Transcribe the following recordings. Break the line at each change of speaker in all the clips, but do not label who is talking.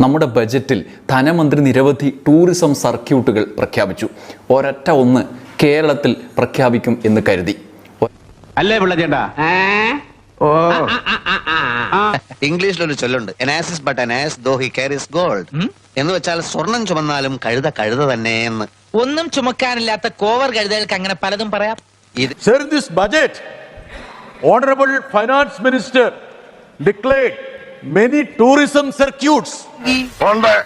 നമ്മുടെ ബജറ്റിൽ ധനമന്ത്രി നിരവധി ടൂറിസം സർക്യൂട്ടുകൾ പ്രഖ്യാപിച്ചു. ഒരൊറ്റ ഒന്ന് കേരളത്തിൽ പ്രഖ്യാപിക്കും എന്ന് കരുതി.
അല്ലേ പിള്ളച്ചേട്ടാ? ഓ.
ഇംഗ്ലീഷിലൊരു ചൊല്ലുണ്ട്. An ass is but an ass though he carries gold എന്ന് വെച്ചാൽ സ്വർണം ചുമന്നാലും കഴുത കഴുത തന്നെ എന്ന്.
ഒന്നും ചുമക്കാനില്ലാത്ത കോവർ കഴുതകൾക്ക് അങ്ങനെ പലതും പറയാം.
ഇത്
Sir, in this budget, Honorable Finance Minister declared many tourism circuits
ഉണ്ട്.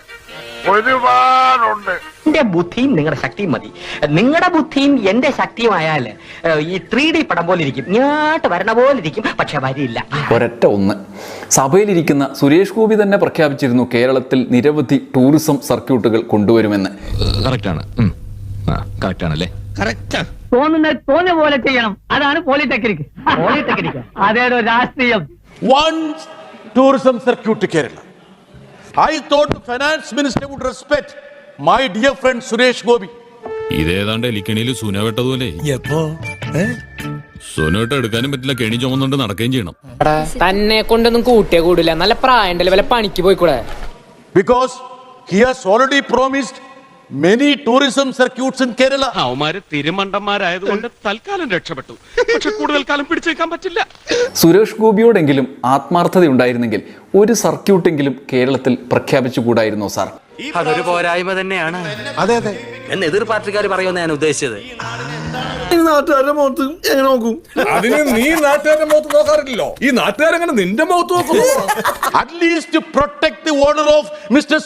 ഒരുപാടുണ്ട്.
എന്റെ ബുദ്ധിയും നിങ്ങളുടെ ശക്തിയും മതി. നിങ്ങളുടെ ബുദ്ധിയും എന്റെ ശക്തിയുമായാൽ ഈ ത്രീ ഡി പടം പോലെ ഇരിക്കും. ഞാട്ട് വരണ പോലെ ഇരിക്കും. പക്ഷെ വരില്ല.
ഒരൊറ്റ ഒന്ന്. സഭയിലിരിക്കുന്ന സുരേഷ് ഗോപി തന്നെ പ്രഖ്യാപിച്ചിരുന്നു കേരളത്തിൽ നിരവധി ടൂറിസം സർക്യൂട്ടുകൾ കൊണ്ടുവരുമെന്ന്.
കറക്റ്റാണ് കറക്റ്റാണല്ലേ
തോന്നുന്ന തോന്നിയ പോലെ ചെയ്യണം. അതാണ് പോളിടെക്നിക് പോളിടെക്നിക് അതേടോ രാഷ്ട്രീയം.
One tourism circuit Kerala I thought finance minister would respect my dear friend Suresh Gopi
ഇതേതാണ്ട് എലിക്കണിയിൽ സുന വെട്ടതുപോലെ. സുനോട്ട് എടുക്കാനും പറ്റില്ല കെണി ചുമന്നുണ്ട് നടക്കുകയും ചെയ്യണം.
തന്നെ കൊണ്ടൊന്നും കൂട്ടിയ കൂടില്ല. നല്ല പ്രായണ്ടല്ലേ വല്ല പണിക്ക് പോയിക്കൂടെ?
Because he has already promised many tourism circuits in Kerala
അവന്മാര് തിരുമണ്ടന്മാരായതുകൊണ്ട് തൽക്കാലം രക്ഷപ്പെട്ടു. പക്ഷെ കൂടുതൽ കാലം പിടിച്ചേക്കാൻ പറ്റില്ല.
സുരേഷ് ഗോപിയോടെങ്കിലും ആത്മാർത്ഥത ഉണ്ടായിരുന്നെങ്കിൽ ഒരു സർക്യൂട്ടെങ്കിലും കേരളത്തിൽ പ്രഖ്യാപിച്ചുകൂടായിരുന്നോ സാർ?
അതൊരു പോരായ്മ തന്നെയാണ്.
അതെ അതെ.
എന്ന് എതിർ പാർട്ടിക്കാർ പറയുമെന്ന് ഞാൻ ഉദ്ദേശിച്ചത്.
നാട്ടുകാരുടെ മുഖത്ത് എങ്ങനെ നോക്കും?
അതിന് നീ നാട്ടുകാരുടെ മുഖത്ത് നോക്കാറില്ലല്ലോ. ഈ നാട്ടുകാരെങ്ങനെ നിന്റെ മുഖത്ത്
least to protect the honor of Mr.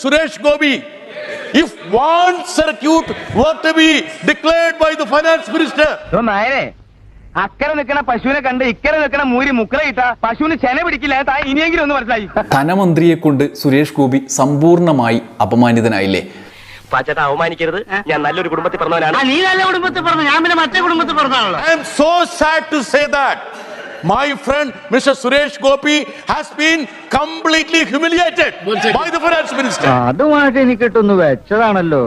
If one circuit were to be declared by the Finance Minister,
നായരെ അക്കരെ നിൽക്കണ പശുവിനെ കണ്ട് ഇക്കരെ നിൽക്കണ മൂരി മുക്കറ ഇട്ട പശുവിന് ചെന പിടിക്കില്ല താൻ ഇനിയെങ്കിലും ഒന്ന് മനസ്സിലായി.
ധനമന്ത്രിയെ കൊണ്ട് സുരേഷ് ഗോപി സമ്പൂർണമായി അപമാനിതനായില്ലേ?
പാച്ചേട്ടാ അവമാനിക്കരുത്. ഞാൻ നല്ലൊരു കുടുംബത്തിൽ പറഞ്ഞവനാണ്. നീ നല്ല കുടുംബത്തിൽ പറഞ്ഞു. ഞാൻ പിന്നെ മറ്റേ കുടുംബത്തിൽ പറഞ്ഞാണല്ലോ
I am so sad to say that. my friend Mr. Suresh Gopi has been completely humiliated by the Finance Minister.
അതുമായിട്ട് എനിക്ക് ഇട്ടൊന്ന് വെച്ചതാണല്ലോ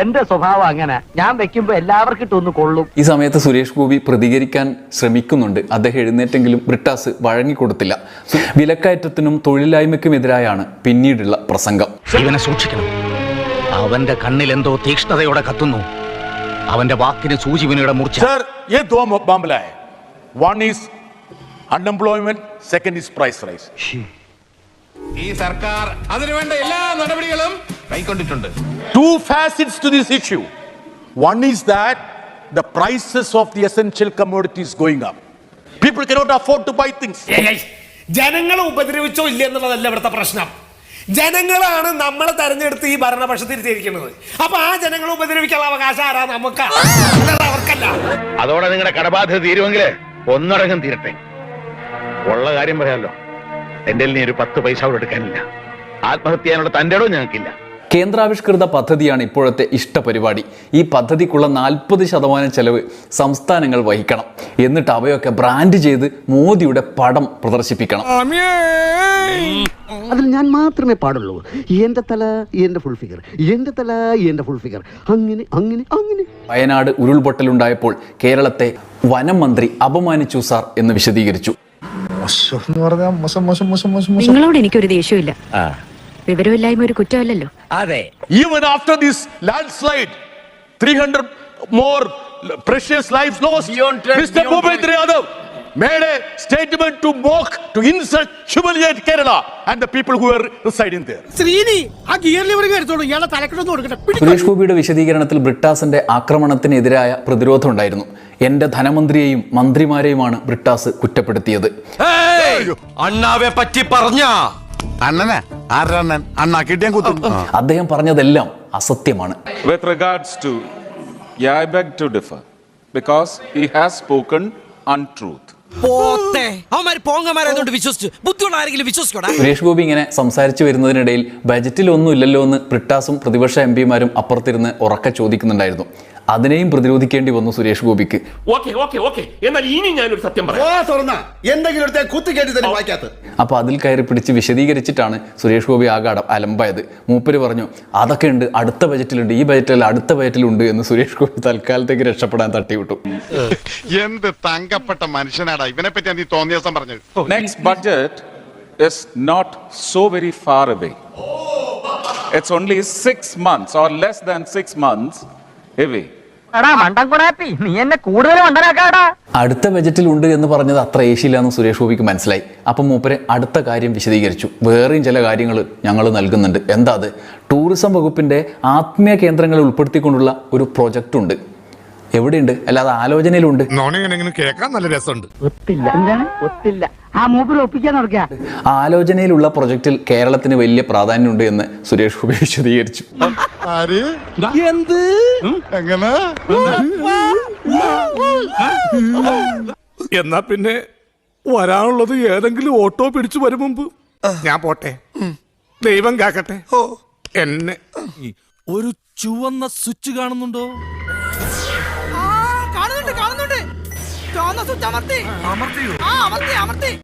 എന്റെ സ്വഭാവം അങ്ങനെ ഞാൻ വെക്കുമ്പോ എല്ലാവർക്കും ഇട്ടൊന്ന് കൊള്ളും
ഈ സമയത്ത് സുരേഷ് ഗോപി പ്രതികരിക്കാൻ ശ്രമിക്കുന്നുണ്ട് അദ്ദേഹം എഴുന്നേറ്റെങ്കിലും ബ്രിട്ടാസ് വഴങ്ങിക്കൊടുത്തില്ല സു- വിലക്കയറ്റത്തിനും തൊഴിലില്ലായ്മയ്ക്കുമെതിരായാണ് പിന്നീടുള്ള പ്രസംഗം
ഇവനെ സൂക്ഷിക്കണം അവന്റെ കണ്ണിൽ എന്തോ തീക്ഷ്ണതയോടെ കത്തുന്നു അവന്റെ വാക്കിന് സൂചിവിനയുടെ മൂർച്ച
Sir, ये दो मामला है one is unemployment second is price rise
ഈ സർക്കാർ അതിനുവേണ്ട എല്ലാ നടപടികളും കൈക്കൊണ്ടിട്ടുണ്ട്.
Two facets to this issue. One is that the prices of the essential commodities going up. People cannot afford to buy things
ജനങ്ങളെ ഉപദ്രവിച്ചോ ഇല്ല എന്നുള്ളതല്ല ഇവിടുത്തെ പ്രശ്നം. ജനങ്ങളാണ് നമ്മളെ തെരഞ്ഞെടുത്ത് ഈ ഭരണപക്ഷത്തിരുത്തിയിരിക്കുന്നത് അപ്പൊ ആ ജനങ്ങളെ ഉപദ്രവിക്കാനുള്ള അവകാശം ആരാ? നമുക്ക്. അവർക്കല്ല.
അതോടെ നിങ്ങളുടെ കടബാധ്യത തീരുമെങ്കിൽ ഒന്നടങ്കം തീരട്ടെ. ഉള്ള കാര്യം പറയാമല്ലോ എന്റെ ഒരു പത്ത് പൈസ അവിടെ എടുക്കാനില്ല. ആത്മഹത്യ ചെയ്യാനുള്ള തന്റെ ഇടവും ഞങ്ങൾക്കില്ല.
കേന്ദ്രാവിഷ്കൃത പദ്ധതിയാണ് ഇപ്പോഴത്തെ ഇഷ്ടപരിപാടി. ഈ പദ്ധതിക്കുള്ള നാൽപ്പത് ശതമാനം ചെലവ് സംസ്ഥാനങ്ങൾ വഹിക്കണം. എന്നിട്ട് അവയൊക്കെ ബ്രാൻഡ് ചെയ്ത് മോദിയുടെ പടം പ്രദർശിപ്പിക്കണം.
അതിൽ ഞാൻ മാത്രമേ പാടുള്ളൂ. എന്റെ തല എന്റെ ഫുൾ ഫിഗർ എന്റെ തല എന്റെ ഫുൾ ഫിഗർ അങ്ങനെ അങ്ങനെ അങ്ങനെ.
വയനാട് ഉരുൾപൊട്ടലുണ്ടായപ്പോൾ കേരളത്തെ വനം മന്ത്രി അപമാനിച്ചു സാർ എന്ന് വിശദീകരിച്ചു.
നിങ്ങളോട് എനിക്കൊരു ദേഷ്യമില്ല. വിവരമില്ലായ്മ ഒരു കുറ്റമല്ലല്ലോ.
അതെ.
Even after this land 300 three hundred more precious life Bhupender Yadav made a statement to mock to insult humiliate kerala and the people who were residing there.
Sreeni ആ ഗിയർ ലിവറിംഗ് എടുത്തോളൂ ഇയാളെ തലക്കെട്ടൊന്നും കൊടുക്കട്ടെ.
സുരേഷ് ഗോപിയുടെ വിശദീകരണത്തിൽ ബ്രിട്ടാസിന്റെ ആക്രമണത്തിനെതിരായ പ്രതിരോധം ഉണ്ടായിരുന്നു. എന്റെ ധനമന്ത്രിയെയും മന്ത്രിമാരെയുമാണ് ബ്രിട്ടാസ് കുറ്റപ്പെടുത്തിയത്.
അണ്ണാവെ പറ്റി പറഞ്ഞ.
അണ്ണനാ? ആരണ്ണൻ? അണ്ണാ കിട്ടിയാൻ കുത്തും.
അദ്ദേഹം പറഞ്ഞതെല്ലാം അസത്യമാണ്.
With regards to, I I to to differ because he has spoken untruth.
പോത്തെ. അവന്മാര് പോങ്ങന്മാരായതുകൊണ്ട് വിശ്വസിച്ചു. ബുദ്ധിയുള്ള ആരെങ്കിലും വിശ്വസിക്കോടാ
സുരേഷ് ഗോപി ഇങ്ങനെ സംസാരിച്ചു വരുന്നതിനിടയിൽ ബജറ്റിൽ ഒന്നും ഇല്ലല്ലോ എന്ന് പ്രിട്ടാസും പ്രതിപക്ഷ എം പിമാരും അപ്പുറത്തിരുന്ന് ഉറക്കെ ചോദിക്കുന്നുണ്ടായിരുന്നു. അതിനെയും പ്രതിരോധിക്കേണ്ടി വന്നു സുരേഷ് ഗോപിക്ക്.
അപ്പൊ ഓക്കെ ഓക്കെ. എന്നാൽ ഇനി ഞാനൊരു സത്യം പറയാം.
അപ്പോൾ അതിൽ കയറി പിടിച്ച് വിശദീകരിച്ചിട്ടാണ് സുരേഷ് ഗോപി ആകാടം അലമ്പായത്. മൂപ്പര് പറഞ്ഞു അതൊക്കെ ഉണ്ട് അടുത്ത ബജറ്റിലുണ്ട് ഈ ബജറ്റിൽ അടുത്ത ബജറ്റിലുണ്ട് എന്ന് സുരേഷ് ഗോപി തൽക്കാലത്തേക്ക് രക്ഷപ്പെടാൻ തട്ടിവിട്ടു.
എന്ത് തങ്കപ്പെട്ട മനുഷ്യനാടാ ഇവനെ പറ്റി നീ തോന്നിയ ദിവസം പറഞ്ഞത്
not so very far away. It's only six months or less than six months away.
അടുത്ത ബജറ്റിൽ ഉണ്ട് എന്ന് പറഞ്ഞത് അത്ര ഏശിയില്ല എന്ന് സുരേഷ് ഗോപിക്ക് മനസ്സിലായി. അപ്പം മൂപ്പരെ അടുത്ത കാര്യം വിശദീകരിച്ചു. വേറെയും ചില കാര്യങ്ങൾ ഞങ്ങൾ നൽകുന്നുണ്ട്. എന്താ അത്? ടൂറിസം വകുപ്പിന്റെ ആത്മീയ കേന്ദ്രങ്ങളെ ഉൾപ്പെടുത്തിക്കൊണ്ടുള്ള ഒരു പ്രൊജക്റ്റ് ഉണ്ട്. എവിടെയുണ്ട്? അല്ലാതെ ആലോചനയിലുണ്ട്.
കേൾക്കാൻ നല്ല രസമുണ്ട്.
ഒത്തില്ല. ആ മൂപ്പര് ഒപ്പിക്കാൻ നടക്കുക
ആലോചനയിലുള്ള പ്രൊജക്റ്റിൽ കേരളത്തിന് വലിയ പ്രാധാന്യമുണ്ട് എന്ന് സുരേഷ് ഗോപി വിശദീകരിച്ചു.
എന്നാ പിന്നെ വരാനുള്ളത് ഏതെങ്കിലും ഓട്ടോ പിടിച്ചു വരും മുമ്പ്. ഞാൻ പോട്ടെ. ദൈവം കാക്കട്ടെ. എന്നെ.
ഒരു ചുവന്ന സ്വിച്ച് കാണുന്നുണ്ടോ? സ്വിച്ച് അമർത്തി അമർത്തിയോ? ആ അമർത്തി അമർത്തി.